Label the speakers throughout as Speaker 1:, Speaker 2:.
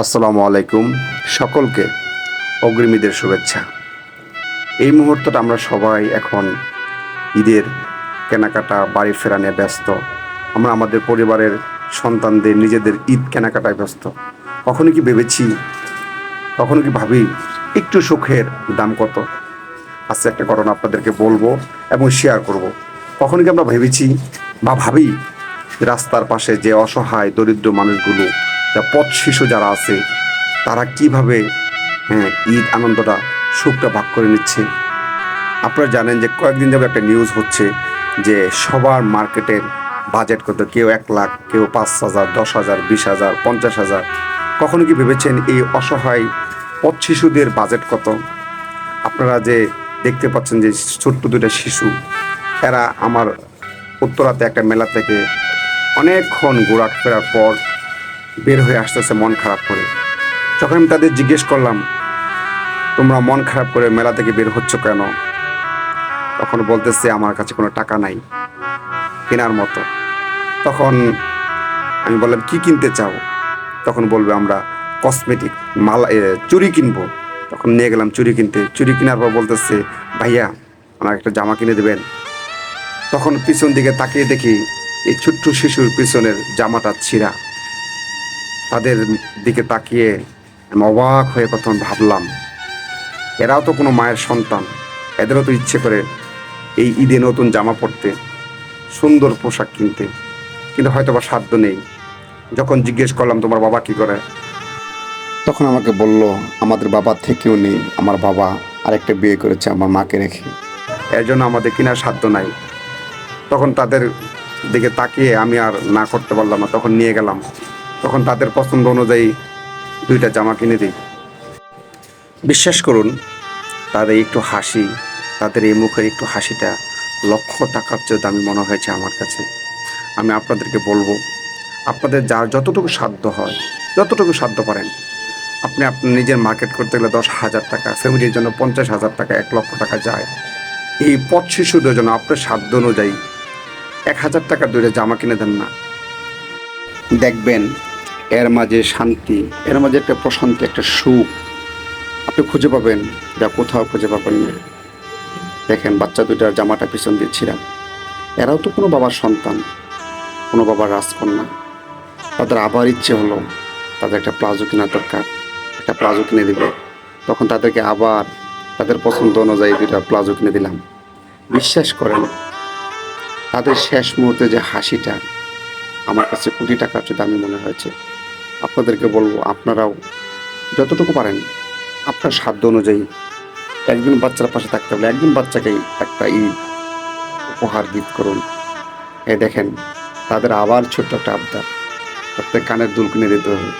Speaker 1: আসসালামু আলাইকুম সকলকে অগ্রিমীদের শুভেচ্ছা। এই মুহূর্তটা আমরা সবাই এখন ঈদের কেনাকাটা, বাড়ি ফেরা নিয়ে ব্যস্ত। আমরা আমাদের পরিবারের সন্তানদের, নিজেদের ঈদ কেনাকাটায় ব্যস্ত। কখনো কি ভেবেছি, কখনো কি ভাবি, একটু সুখের দাম কত? আজকে একটা ঘটনা আপনাদেরকে বলব এবং শেয়ার করব। কখনো কি আমরা ভেবেছি বা ভাবি, রাস্তার পাশে যে অসহায়, দরিদ্র মানুষগুলো পথ শিশু যারা আছে, তারা কীভাবে হ্যাঁ ঈদ আনন্দটা, সুখটা ভাগ করে নিচ্ছে? আপনারা জানেন যে কয়েকদিন যাবে একটা নিউজ হচ্ছে যে সবার মার্কেটের বাজেট কত, কেউ এক লাখ, কেউ পাঁচ হাজার, দশ হাজার, বিশ হাজার, পঞ্চাশ হাজার। কখনো কি ভেবেছেন এই অসহায় পথ শিশুদের বাজেট কত? আপনারা যে দেখতে পাচ্ছেন যে ছোট্ট দুটা শিশু, এরা আমার উত্তরাতে একটা মেলা থেকে অনেকক্ষণ ঘোরা ফেরার পর বের হয়ে আসতেছে মন খারাপ করে। যখন আমি তাদের জিজ্ঞেস করলাম, তোমরা মন খারাপ করে মেলা থেকে বের হচ্ছ কেন? তখন বলতেছে, আমার কাছে কোনো টাকা নাই, কেনার মতো। তখন আমি বললাম, কি কিনতে চাও? তখন বলবে, আমরা কসমেটিক মালা চুরি কিনবো। তখন নিয়ে গেলাম চুরি কিনতে। চুরি কেনার পর বলতেছে, ভাইয়া আমার একটা জামা কিনে দেবেন। তখন পিছন দিকে তাকিয়ে দেখি, এই ছোট্ট শিশুর পিছনের জামাটা ছিঁড়া। তাদের দিকে তাকিয়ে আমি অবাক হয়ে প্রথম ভাবলাম, এরাও তো কোনো মায়ের সন্তান, এদেরও তো ইচ্ছে করে এই ঈদে নতুন জামা পরতে, সুন্দর পোশাক কিনতে, কিন্তু হয়তো বা সাধ্য নেই। যখন জিজ্ঞেস করলাম, তোমার বাবা কি করে? তখন আমাকে বলল, আমাদের বাবা থেকেও নেই, আমার বাবা আরেকটা বিয়ে করেছে আমার মাকে রেখে। এর জন্য আমাদের কেনার সাধ্য নাই। তখন তাদের দিকে তাকিয়ে আমি আর না করতে পারলাম না, তখন নিয়ে গেলাম। তখন তাদের পছন্দ অনুযায়ী দুইটা জামা কিনে দিই। বিশ্বাস করুন, তাদের একটু হাসি, তাদের এই মুখের একটু হাসিটা লক্ষ টাকার চেয়ে দামি মনে হয়েছে আমার কাছে। আমি আপনাদেরকে বলব, আপনাদের যার যতটুকু সাধ্য হয়, যতটুকু সাধ্য পারেন আপনি আপনার নিজের মার্কেট করতে গেলে দশ হাজার টাকা, ফ্যামিলির জন্য পঞ্চাশ হাজার টাকা, এক লক্ষ টাকা যায়। এই পথ শিশুদের জন্য আপনার সাধ্য অনুযায়ী এক হাজার টাকার দুইটা জামা কিনে দেন না। দেখবেন এর মাঝে শান্তি, এর মাঝে একটা প্রশান্তি, একটা সুখ। আপনি খুঁজে পাবেন, যা কোথাও খুঁজে পাবেন না। দেখেন, বাচ্চা দুইটার জামাটা পিছন দিচ্ছিলাম এরাও তো কোনো বাবার সন্তান, কোনো বাবার রাজকন্যা। তাদের আবার ইচ্ছে হলো তাদের একটা প্লাজো কেনা দরকার, একটা প্লাজো কিনে দিবে। তখন তাদেরকে আবার তাদের পছন্দ অনুযায়ী দুইটা প্লাজো কিনে দিলাম। বিশ্বাস করেন, তাদের শেষ মুহূর্তে যে হাসিটা, আমার কাছে কোটি টাকার চেয়ে দামি মনে হয়েছে। আপনাদেরকে বলব, আপনারাও যতটুকু পারেন আপনার সাধ্য অনুযায়ী একজন বাচ্চার পাশে থাকতে হলে একজন বাচ্চাকে একটা ঈদ উপহার গিফট করুন। এ দেখেন, তাদের আবার ছোট্ট একটা আবদার। তাদের কানের দুল কিনে দিতে হবে।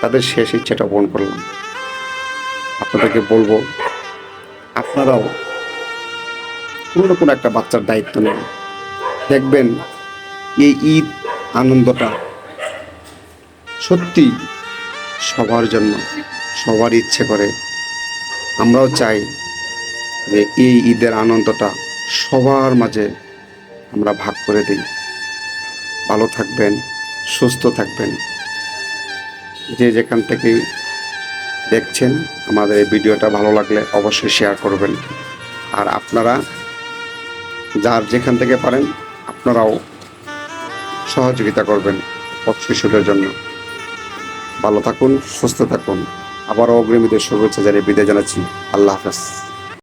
Speaker 1: তাদের শেষ ইচ্ছাটা পূরণ করলাম। আপনাদেরকে বলব, আপনারাও কোনো না কোনো একটা বাচ্চার দায়িত্ব নেন। দেখবেন এই ঈদ আনন্দটা সত্যি সবার জন্য সবার ইচ্ছে করে। আমরাও চাই যে এই ঈদের আনন্দটা সবার মাঝে আমরা ভাগ করে দিই। ভালো থাকবেন, সুস্থ থাকবেন। যে যেখান থেকেই দেখছেন আমাদের এই ভিডিওটা ভালো লাগলে অবশ্যই শেয়ার করবেন। আর আপনারা যার যেখান থেকে পারেন, আপনারাও সহযোগিতা করবেন পথ শিশুদের জন্য। ভালো থাকুন সুস্থ থাকুন। আবারও অগ্রিমীদের শুভেচ্ছা জানিয়ে বিদায় জানাচ্ছি। আল্লাহ হাফেজ।